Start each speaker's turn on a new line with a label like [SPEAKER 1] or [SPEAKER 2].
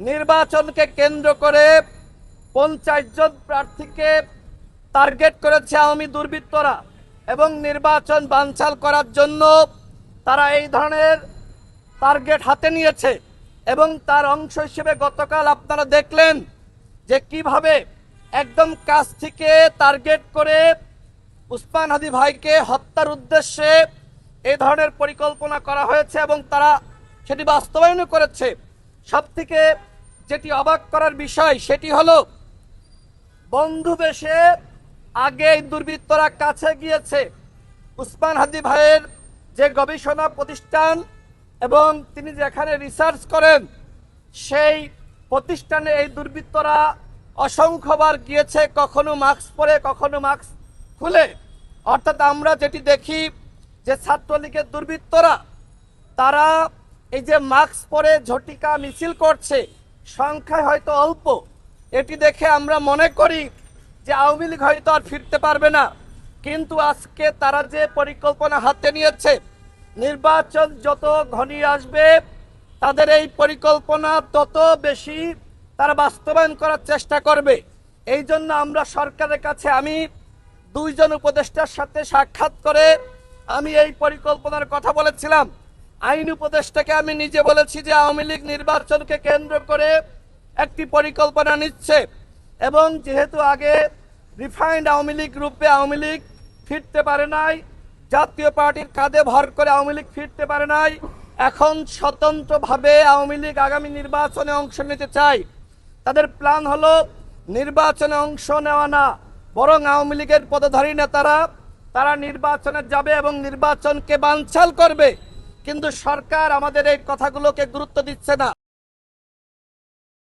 [SPEAKER 1] নির্বাচনকে কেন্দ্র করে পঞ্চাশ জন প্রার্থীকে টার্গেট করেছে আওয়ামী দুর্বৃত্তরা এবং নির্বাচন বানচাল করার জন্য তারা এই ধরনের টার্গেট হাতে নিয়েছে এবং তার অংশ হিসেবে গতকাল আপনারা দেখলেন যে কীভাবে একদম কাছ থেকে টার্গেট করে উসমান হাদি ভাইকে হত্যার উদ্দেশ্যে এই ধরনের পরিকল্পনা করা হয়েছে এবং তারা সেটি বাস্তবায়নও করেছে। সব থেকে যেটি অবাক করার বিষয়, সেটি হলো, বন্ধু বেশে আগে দুর্বৃত্তরা কাছে গিয়েছে। উসমান হাদি ভাইয়ের যে গবেষণা প্রতিষ্ঠান এবং তিনি যেখানে রিসার্চ করেন, সেই প্রতিষ্ঠানে এই দুর্বৃত্তরা অসংখ্যবার গিয়েছে, কখনো মাস্ক পরে, কখনো মাস্ক খুলে। অর্থাৎ আমরা যেটি দেখি, যে ছাত্রলীগের দুর্বৃত্তরা, তারা এই যে মাস্ক পরে ঝটিকা মিছিল করছে, সংখ্যায় হয়তো অল্প। এটি দেখে আমরা মনে করি যে আওয়ামী লীগ হয়তো আর ফিরতে পারবে না। কিন্তু আজকে তারা যে পরিকল্পনা হাতে নিয়েছে, নির্বাচন যত ঘনিয়ে আসবে, তাদের এই পরিকল্পনা তত বেশি তারা বাস্তবায়ন করার চেষ্টা করবে। এই জন্য আমরা সরকারের কাছে আমি দুইজন উপদেষ্টার সাথে সাক্ষাৎ করে আমি এই পরিকল্পনার কথা বলেছিলাম। আইন উপদেষ্টাকে আমি নিজে বলেছি যে আওয়ামী লীগ নির্বাচনকে কেন্দ্র করে একটি পরিকল্পনা নিচ্ছে এবং যেহেতু আগে রিফাইন্ড আওয়ামী লীগ রূপে আওয়ামী লীগ ফিরতে পারে নাই, জাতীয় পার্টির কাঁধে ভর করে আওয়ামী লীগ ফিরতে পারে নাই, এখন স্বতন্ত্রভাবে আওয়ামী লীগ আগামী নির্বাচনে অংশ নিতে চায়। তাদের প্ল্যান হলো নির্বাচনে অংশ নেওয়া না, বরং আওয়ামী লীগের পদধারী নেতারা, তারা নির্বাচনে যাবে এবং নির্বাচনকে বানচাল করবে। কিন্তু সরকার আমাদের এই কথাগুলোকে গুরুত্ব দিচ্ছে না।